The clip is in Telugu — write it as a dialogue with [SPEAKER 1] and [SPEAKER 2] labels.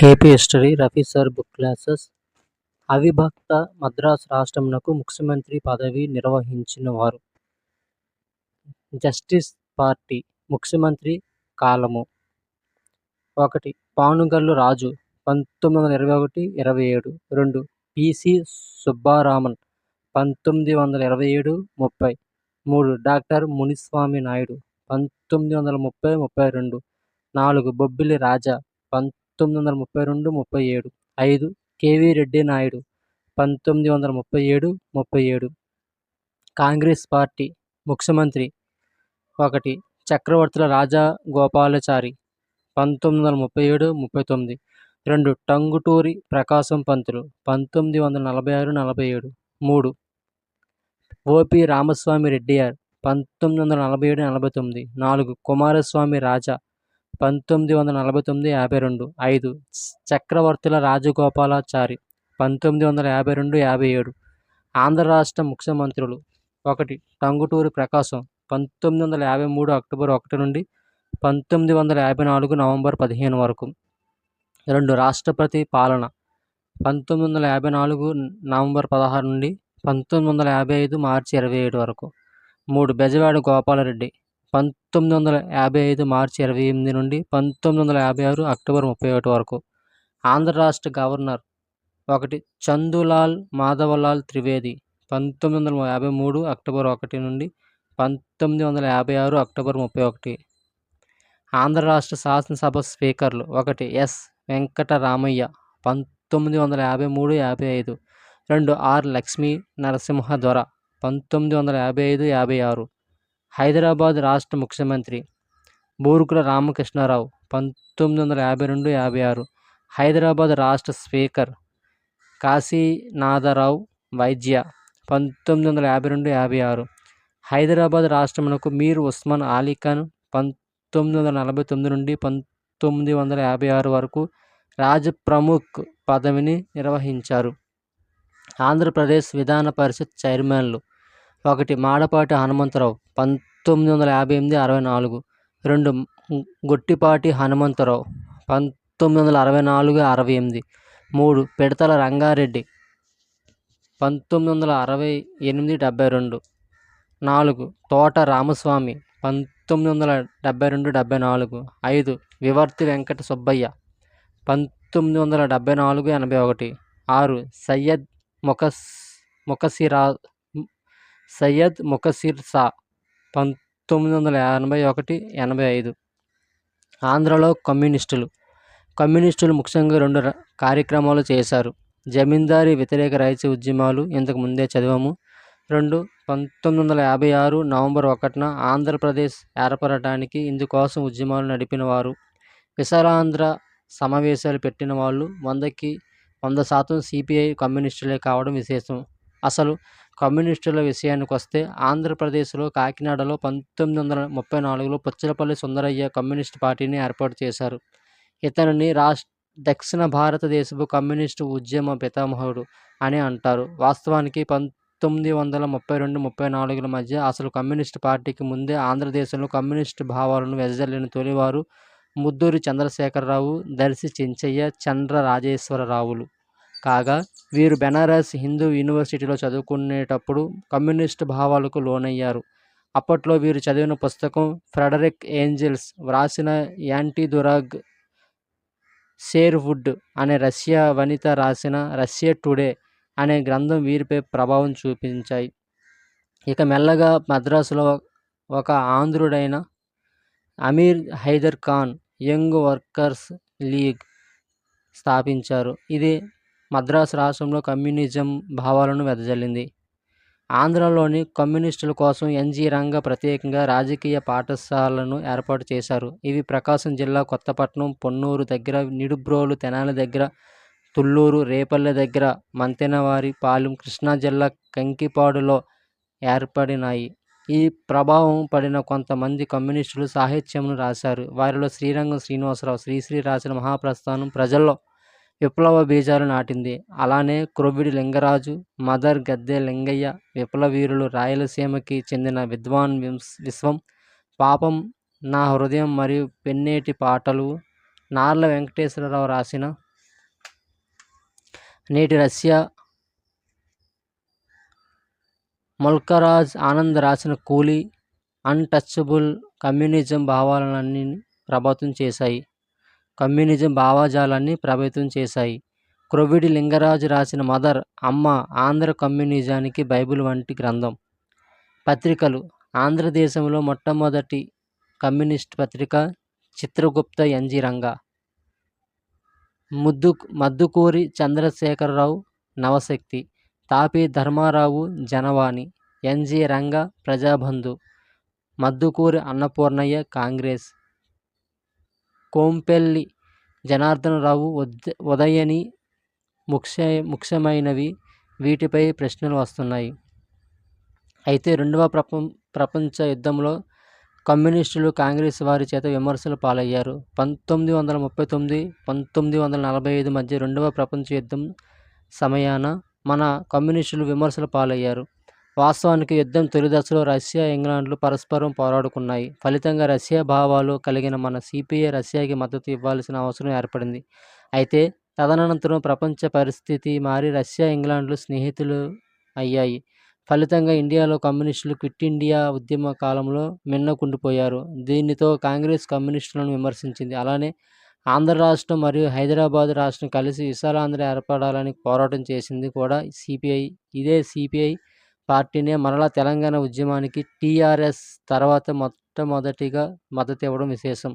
[SPEAKER 1] AP history Rafi sir book classes. అవిభక్త Madras రాష్ట్రమునకు ముఖ్యమంత్రి పదవి నిర్వహించిన వారు జస్టిస్ పార్టీ ముఖ్యమంత్రి కాలము. ఒకటి పానుగల్లు రాజు పంతొమ్మిది వందల ఇరవై ఒకటి ఇరవై ఏడు. రెండు పిసి సుబ్బారామన్ పంతొమ్మిది వందల ఇరవై ఏడు ముప్పై. మూడు డాక్టర్ మునిస్వామి నాయుడు పంతొమ్మిది వందల ముప్పై ముప్పై రెండు. నాలుగు బొబ్బిలి రాజా పంతొమ్మిది పంతొమ్మిది వందల ముప్పై రెండు ముప్పై ఏడు. ఐదు కేవీ రెడ్డి నాయుడు. పంతొమ్మిది వందల ముప్పై ఏడు ముప్పై ఏడు. కాంగ్రెస్ పార్టీ ముఖ్యమంత్రి. ఒకటి చక్రవర్తుల రాజా గోపాలచారి. పంతొమ్మిది వందల ముప్పై ఏడు ముప్పై తొమ్మిది. రెండు టంగుటూరి ప్రకాశం పంతులు. పంతొమ్మిది వందల నలభై ఆరు నలభై ఏడు. మూడు ఓపి రామస్వామి రెడ్డియార్ పంతొమ్మిది వందల నలభై ఏడు నలభై తొమ్మిది. నాలుగు కుమారస్వామి రాజా. పంతొమ్మిది వందల నలభై తొమ్మిది యాభై రెండు ఐదు చక్రవర్తుల రాజగోపాలాచారి పంతొమ్మిది వందల యాభై రెండు యాభై ఏడు ఆంధ్ర రాష్ట్ర ముఖ్యమంత్రులు ఒకటి టంగుటూరి ప్రకాశం పంతొమ్మిది వందల యాభై మూడు అక్టోబర్ ఒకటి నుండి పంతొమ్మిది వందల యాభై నాలుగు నవంబర్ పదిహేను వరకు. రెండు రాష్ట్రపతి పాలన పంతొమ్మిది వందల యాభై నాలుగు నవంబర్ పదహారు నుండి పంతొమ్మిది వందల యాభై ఐదు మార్చి ఇరవై ఏడు వరకు. మూడు బెజవాడ గోపాలరెడ్డి పంతొమ్మిది వందల యాభై ఐదు మార్చి ఇరవై ఎనిమిది నుండి పంతొమ్మిది వందల యాభై ఆరు అక్టోబర్ ముప్పై ఒకటి వరకు ఆంధ్ర రాష్ట్ర గవర్నర్ ఒకటి చందులాల్ మాధవలాల్ త్రివేది పంతొమ్మిది వందల యాభై మూడు అక్టోబర్ ఒకటి నుండి పంతొమ్మిది వందల యాభై ఆరు అక్టోబర్ ముప్పై ఒకటి. ఆంధ్ర రాష్ట్ర శాసనసభ స్పీకర్లు ఒకటి ఎస్ వెంకటరామయ్య పంతొమ్మిది వందల యాభై మూడు యాభై ఐదు. రెండు ఆర్ లక్ష్మీ నరసింహ దొర పంతొమ్మిది వందల యాభై ఐదు యాభై ఆరు. హైదరాబాద్ రాష్ట్ర ముఖ్యమంత్రి బూరుకుల రామకృష్ణారావు పంతొమ్మిది వందల యాభై రెండు యాభై ఆరు హైదరాబాద్ రాష్ట్ర స్పీకర్ కాశీనాథరావు వైద్య పంతొమ్మిది వందల యాభై రెండు యాభై ఆరు హైదరాబాద్ రాష్ట్రమునకు మీర్ ఉస్మాన్ అలీ ఖాన్ పంతొమ్మిది వందల నలభై తొమ్మిది నుండి పంతొమ్మిది వందల యాభై ఆరు వరకు రాజ్ ప్రముఖ్ పదవిని నిర్వహించారు. ఆంధ్రప్రదేశ్ విధాన పరిషత్ చైర్మన్లు ఒకటి మాడపాటి హనుమంతరావు పంతొమ్మిది వందల యాభై ఎనిమిది అరవై నాలుగు. రెండు గొట్టిపాటి హనుమంతరావు పంతొమ్మిది వందల అరవై నాలుగు అరవై ఎనిమిది. మూడు పిడతల రంగారెడ్డి పంతొమ్మిది వందల అరవై ఎనిమిది డెబ్బై రెండు. నాలుగు తోట రామస్వామి పంతొమ్మిది వందల డెబ్బై రెండు డెబ్బై నాలుగు. ఐదు వివర్తి వెంకట సుబ్బయ్య పంతొమ్మిది వందల డెబ్బై నాలుగు ఎనభై ఒకటి. ఆరు సయ్యద్ ముఖస్ ముఖసిరా సయ్యద్ ముఖసిర్ సా పంతొమ్మిది వందల ఎనభై ఒకటి ఎనభై ఐదు. ఆంధ్రలో కమ్యూనిస్టులు. కమ్యూనిస్టులు ముఖ్యంగా రెండు కార్యక్రమాలు చేశారు. జమీందారీ వ్యతిరేక రైతు ఉద్యమాలు ఇంతకు ముందే చదివాము. రెండు పంతొమ్మిది వందల యాభై ఆరు నవంబర్ ఒకటిన ఆంధ్రప్రదేశ్ ఏర్పడటానికి ఇందుకోసం ఉద్యమాలు నడిపిన వారు. విశాలాంధ్ర సమావేశాలు పెట్టిన వాళ్ళు వందకి వంద శాతం సిపిఐ కమ్యూనిస్టులే కావడం విశేషం. అసలు కమ్యూనిస్టుల విషయానికి వస్తే ఆంధ్రప్రదేశ్లో కాకినాడలో పంతొమ్మిది వందల ముప్పై నాలుగులో పుచ్చలపల్లి సుందరయ్య కమ్యూనిస్ట్ పార్టీని ఏర్పాటు చేశారు. ఇతనిని రాష్ట్ర దక్షిణ భారతదేశపు కమ్యూనిస్టు ఉద్యమ పితామహుడు అని అంటారు. వాస్తవానికి పంతొమ్మిది వందల ముప్పై రెండు ముప్పై నాలుగుల మధ్య అసలు కమ్యూనిస్ట్ పార్టీకి ముందే ఆంధ్రదేశంలో కమ్యూనిస్టు భావాలను వెదజల్లిన తొలివారు ముద్దూరి చంద్రశేఖరరావు దర్శి చెంచయ్య చంద్ర రాజేశ్వరరావులు. కాగా వీరు బెనారస్ హిందూ యూనివర్సిటీలో చదువుకునేటప్పుడు కమ్యూనిస్ట్ భావాలకు లోనయ్యారు. అప్పట్లో వీరు చదివిన పుస్తకం ఫ్రెడరిక్ ఏంజెల్స్ వ్రాసిన యాంటీ దురాగ్ షేర్వుడ్ అనే రష్యా వనిత రాసిన రష్యా టుడే అనే గ్రంథం వీరిపై ప్రభావం చూపించాయి. ఇక మెల్లగా మద్రాసులో ఒక ఆంధ్రుడైన Amir Haidar Khan young workers league స్థాపించారు. ఇది మద్రాసు రాష్ట్రంలో కమ్యూనిజం భావాలను వెదజల్లింది. ఆంధ్రలోని కమ్యూనిస్టుల కోసం ఎన్జి రంగ ప్రత్యేకంగా రాజకీయ పాఠశాలను ఏర్పాటు చేశారు. ఇవి ప్రకాశం జిల్లా కొత్తపట్నం పొన్నూరు దగ్గర నిడుబ్రోలు తెనాలి దగ్గర తుళ్ళూరు రేపల్లె దగ్గర మంతెనవారి పాలెం కృష్ణా జిల్లా కంకిపాడులో ఏర్పడినాయి. ఈ ప్రభావం పడిన కొంతమంది కమ్యూనిస్టులు సాహిత్యంను రాశారు. వారిలో శ్రీరంగం శ్రీనివాసరావు శ్రీశ్రీ రాసిన మహాప్రస్థానం ప్రజల్లో విప్లవ బీజాలు నాటింది. అలానే క్రొవ్విడి లింగరాజు మదర్ గద్దె లింగయ్య విప్లవీరులు రాయలసీమకి చెందిన విద్వాన్ విశ్వం పాపం నా హృదయం మరియు పెన్నేటి పాటలు నార్ల వెంకటేశ్వరరావు రాసిన నేటి రష్యా మొల్కరాజ్ ఆనంద్ రాసిన కూలీ అన్టచబుల్ కమ్యూనిజం భావాలన్నీ ప్రభావితం చేశాయి. కమ్యూనిజం భావజాలాన్ని ప్రభావితం చేశాయి. క్రొవిడి లింగరాజు రాసిన మదర్ అమ్మ ఆంధ్ర కమ్యూనిజానికి బైబిల్ వంటి గ్రంథం. పత్రికలు. ఆంధ్రదేశంలో మొట్టమొదటి కమ్యూనిస్ట్ పత్రిక చిత్రగుప్త ఎన్జి ముద్దు Maddukuri Chandrashekar Rao Navashakti. Tapi Dharmarao Janavani. N G Ranga Prajabandhu. Maddukuri Annapurnayya Congress. Kompelli Janardhana Rao ఉద Udayani ముఖ్య ముఖ్యమైనవి వీటిపై ప్రశ్నలు వస్తున్నాయి. అయితే రెండవ ప్రపం ప్రపంచ యుద్ధంలో కమ్యూనిస్టులు కాంగ్రెస్ వారి చేత విమర్శలు పాలయ్యారు. పంతొమ్మిది వందల ముప్పై తొమ్మిది పంతొమ్మిది వందల నలభై ఐదు మధ్య రెండవ ప్రపంచ యుద్ధం సమయాన మన కమ్యూనిస్టులు విమర్శలు పాలయ్యారు. వాస్తవానికి యుద్ధం తొలి దశలో రష్యా ఇంగ్లాండ్లు పరస్పరం పోరాడుకున్నాయి. ఫలితంగా రష్యా భావాలు కలిగిన మన సిపిఐ రష్యాకి మద్దతు ఇవ్వాల్సిన అవసరం ఏర్పడింది. అయితే తదనంతరం ప్రపంచ పరిస్థితి మారి రష్యా ఇంగ్లాండ్లు స్నేహితులు అయ్యాయి. ఫలితంగా ఇండియాలో కమ్యూనిస్టులు క్విట్ ఇండియా ఉద్యమ కాలంలో మిన్నకుండిపోయారు. దీనితో కాంగ్రెస్ కమ్యూనిస్టులను విమర్శించింది. అలానే ఆంధ్ర రాష్ట్రం మరియు హైదరాబాద్ రాష్ట్రం కలిసి విశాలాంధ్ర ఏర్పడాలని పోరాటం చేసింది కూడా సిపిఐ. ఇదే సిపిఐ పార్టీనే మరలా తెలంగాణ ఉద్యమానికి టీఆర్ఎస్ తర్వాత మొట్టమొదటిగా మద్దతు ఇవ్వడం విశేషం.